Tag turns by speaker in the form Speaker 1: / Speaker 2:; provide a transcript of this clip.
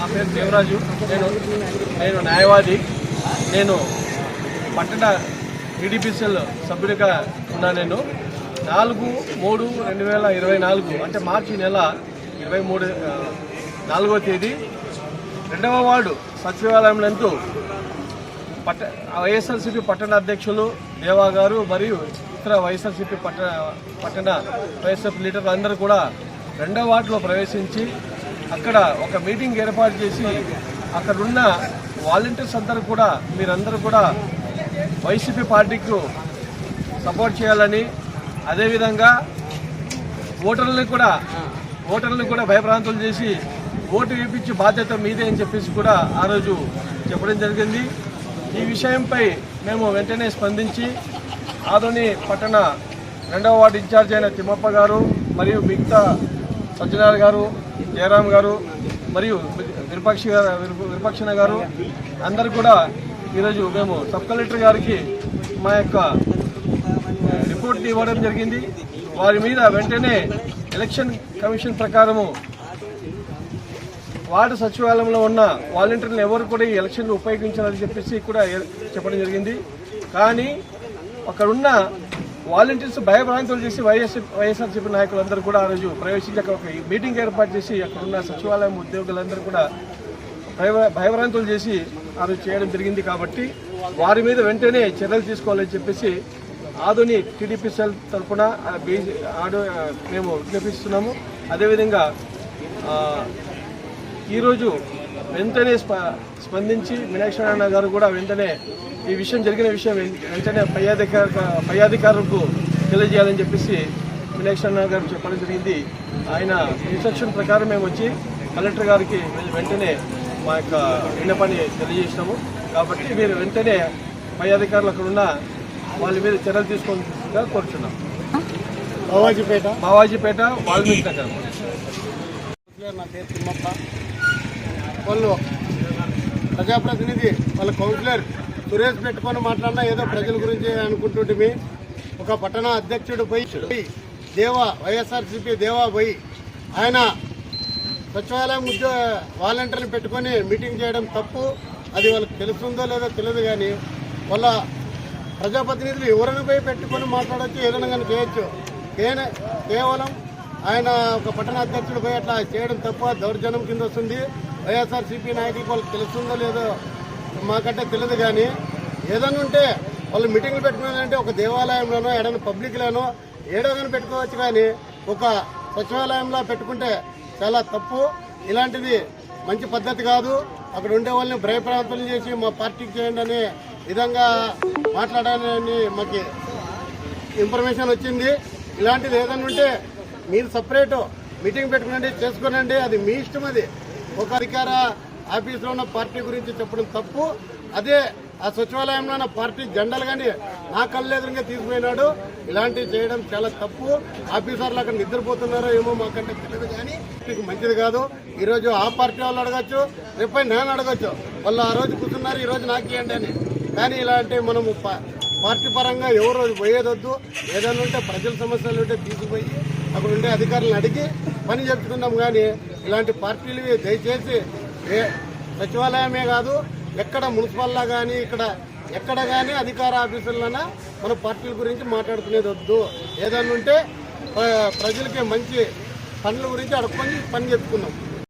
Speaker 1: నా పేరు దేవరాజు. నేను నేను న్యాయవాది. నేను పట్టణ టీడీపీసీఎల్ సభ్యుడిగా ఉన్నా నేను. నాలుగు మూడు రెండు వేల ఇరవై నాలుగు అంటే మార్చి నెల ఇరవై మూడు నాలుగో తేదీ రెండవ వార్డు సచివాలయం నందు పట్ట వైఎస్ఆర్సీపీ పట్టణ అధ్యక్షులు దేవా గారు మరియు ఇతర వైఎస్ఆర్సీపీ పట్టణ పట్టణ వైఎస్ఆర్ లీడర్లు అందరూ కూడా రెండవ వార్డులో ప్రవేశించి అక్కడ ఒక మీటింగ్ ఏర్పాటు చేసి అక్కడున్న వాలంటీర్స్ అందరూ కూడా మీరందరూ కూడా వైసీపీ పార్టీకు సపోర్ట్ చేయాలని అదేవిధంగా ఓటర్లను కూడా ఓటర్లను కూడా భయభ్రాంతులు చేసి ఓటు వేయించే బాధ్యత మీదే అని చెప్పేసి కూడా ఆ రోజు చెప్పడం జరిగింది. ఈ విషయంపై మేము వెంటనే స్పందించి ఆదోని పట్టణ రెండవ వార్డు ఇన్ఛార్జ్ అయిన తిమ్మప్ప గారు మరియు మిగతా సజ్జనార్ గారు జయరాం గారు మరియు విరపక్షి గారు విరపక్షణ గారు అందరు కూడా ఈరోజు మేము సబ్ కలెక్టర్ గారికి మా యొక్క రిపోర్ట్ ఇవ్వడం జరిగింది. వారి మీద వెంటనే ఎలక్షన్ కమిషన్ ప్రకారము వార్డు సచివాలయంలో ఉన్న వాలంటీర్లు ఎవరు కూడా ఈ ఎలక్షన్లు ఉపయోగించాలని చెప్పేసి కూడా చెప్పడం జరిగింది. కానీ అక్కడున్న వాలంటీర్స్ భయభ్రాంతులు చేసి వైఎస్ వైఎస్ఆర్సీపీ నాయకులందరూ కూడా ఆ రోజు ప్రవేశించి అక్కడ ఒక మీటింగ్ ఏర్పాటు చేసి అక్కడున్న సచివాలయం ఉద్యోగులందరూ కూడా భయ భయభ్రాంతులు చేసి ఆ రోజు చేయడం జరిగింది కాబట్టి వారి మీద వెంటనే చర్యలు తీసుకోవాలని చెప్పేసి ఆధుని టీడీపీ సెల్ తరఫున బీజే ఆడు మేము విజ్ఞాపిస్తున్నాము అదేవిధంగా ఈరోజు వెంటనే స్ప స్పందించి మీనాక్షి నారాయణ గారు కూడా వెంటనే ఈ విషయం జరిగిన విషయం వెంటనే పై అధికార పై అధికారులకు తెలియజేయాలని చెప్పేసి మీనాక్షి నారాయణ గారు చెప్పడం జరిగింది. ఆయన ఇన్స్ట్రక్షన్ ప్రకారం మేము వచ్చి కలెక్టర్ గారికి వెంటనే మా యొక్క విన్నపాన్ని తెలియజేసినాము. కాబట్టి మీరు వెంటనే పై అధికారులు అక్కడ ఉన్న వాళ్ళ మీద చర్యలు తీసుకోవాల్సిందిగా కోరుచున్నాం.
Speaker 2: బావాజీపేట.
Speaker 1: బావాజీపేట వాల్మీకి నగరం.
Speaker 2: నా పేరు తిమ్మప్ప. వాళ్ళు ప్రజాప్రతినిధి వాళ్ళ కౌన్సిలర్ సురేష్ పెట్టుకొని మాట్లాడినా ఏదో ప్రజల గురించి అనుకుంటుంటే ఒక పట్టణ అధ్యక్షుడు పోయి దేవా వైఎస్ఆర్సీపీ దేవా పోయి ఆయన సచివాలయం ఉద్యోగ వాలంటీర్ని పెట్టుకొని మీటింగ్ చేయడం తప్పు. అది వాళ్ళకి తెలుస్తుందో లేదో తెలియదు కానీ వాళ్ళ ప్రజాప్రతినిధులు ఎవరిని పోయి పెట్టుకొని మాట్లాడచ్చు ఏదైనా కానీ చేయొచ్చు. కేవలం ఆయన ఒక పట్టణ అధ్యక్షుడు పోయి అట్లా చేయడం తప్ప దౌర్జన్యం కింద వస్తుంది. వైఎస్ఆర్సీపీ నాయకులకు వాళ్ళకి తెలుస్తుందో లేదో మాకంటే తెలియదు కానీ ఏదైనా ఉంటే వాళ్ళు మీటింగ్లు పెట్టుకున్నారంటే ఒక దేవాలయంలోనో ఏడైనా పబ్లిక్లోనో ఏడో పెట్టుకోవచ్చు కానీ ఒక సచివాలయంలో పెట్టుకుంటే చాలా తప్పు. ఇలాంటిది మంచి పద్ధతి కాదు. అక్కడ ఉండే వాళ్ళని భయప్రాంతం చేసి మా పార్టీకి చేయండి అనే విధంగా మాట్లాడాలని మాకు ఇన్ఫర్మేషన్ వచ్చింది. ఇలాంటిది ఏదైనా ఉంటే మీరు సపరేట్ మీటింగ్ పెట్టుకునండి చేసుకోనండి. అది మీ ఇష్టం అది. ఒక అధికార ఆఫీస్లో ఉన్న పార్టీ గురించి చెప్పడం తప్పు. అదే ఆ సచివాలయంలో ఉన్న పార్టీ జెండాలు కానీ నా కళ్ళు ఎదురుగా తీసుకుపోయినాడు. ఇలాంటివి చేయడం చాలా తప్పు. ఆఫీసర్లు అక్కడ నిద్రపోతున్నారో ఏమో మాకంటే తెలియదు కానీ మీకు మంచిది కాదు. ఈరోజు ఆ పార్టీ వాళ్ళు అడగచ్చు రేపై నేను అడగచ్చు. వాళ్ళు ఆ రోజు కూర్చున్నారు ఈరోజు నాకేయండి అని. కానీ ఇలాంటి మనము ప- పార్టీ పరంగా ఎవరు పోయేదొద్దు. ఏదైనా ఉంటే ప్రజల సమస్యలు ఉంటే తీసుకుపోయి అక్కడ ఉండే అధికారులను అడిగి పని చెప్తున్నాం కానీ ఇలాంటి పార్టీలు దయచేసి ఏ సచివాలయమే కాదు ఎక్కడ మున్సిపల్లా కానీ ఇక్కడ ఎక్కడ కానీ అధికార ఆఫీసులైనా మన పార్టీల గురించి మాట్లాడుకునేది వద్దు. ఏదైనా ఉంటే ప్ర- ప్రజలకి మంచి పనుల గురించి అడుక్కొని పని చెప్పుకున్నాం.